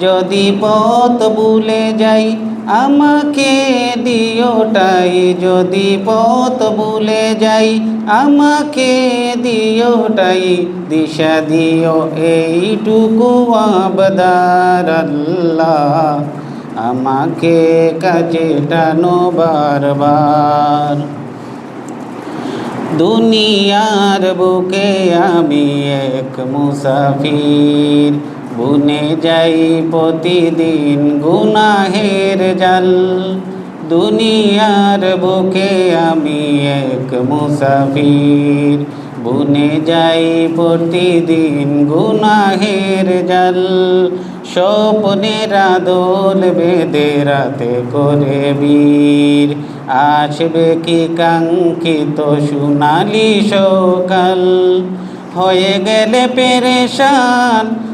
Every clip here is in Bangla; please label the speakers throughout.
Speaker 1: যদি পথ ভুলে যাই, আমাকে দিওটাই। যদি পথ ভুলে যাই, আমাকে দিওটাই। দিশা দিও এইটুকু আবদার আল্লাহ, আমাকে কাজে টানো বারবার। দুনিয়ার বুকে আমি এক মুসাফির বুনে যাই প্রতিদিন গুনাহের জাল। দুনিয়ার বুকে আমি এক মুসাফির। বুনে যাই প্রতিদিন গুনাহের জাল। স্বপ্নের আদল বেদে রাতে করে বীর। আসবে কি কাঙ্ক্ষিত সোনালি সকাল? হয়ে গেলে পেরেশান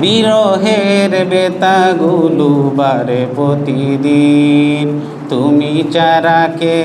Speaker 1: বিরহের বেতাগুলো বারে প্রতিদিন। তুমি চারাকে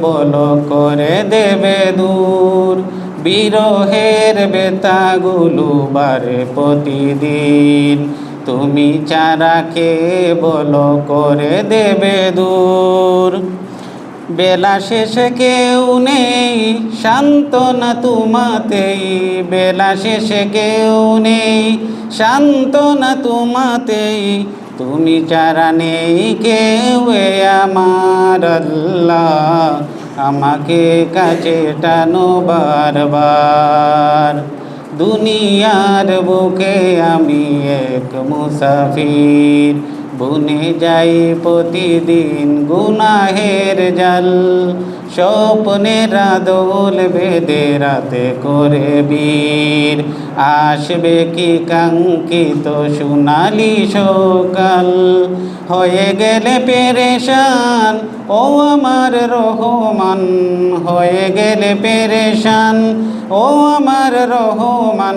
Speaker 1: বলো করে দেবে দূর, বিরহের বেতাগুলো বারে প্রতিদিন। তুমি চারাকে বলো করে দেবে দূর বেলা শেষে কেউ নেই, সান্ত্বনা তোমাতেই। বেলা শেষে কেউ নেই, সান্ত্বনা তোমাতেই। তুমি চারা নেই কেউ আমার আমাকে কাছে টানো বারবার। দুনিয়ার বুকে আমি এক মুসাফির। বুনে যাই প্রতিদিন গুনাহের জাল। স্বপ্নের আদল বেদে রাতে করে বীর। আসবে কি কাঙ্ক্ষিত সোনালি সকাল? হয়ে গেলে পেরেশান, ও আমার রহমান। হয়ে গেলে পেরেশান, ও আমার রহমান।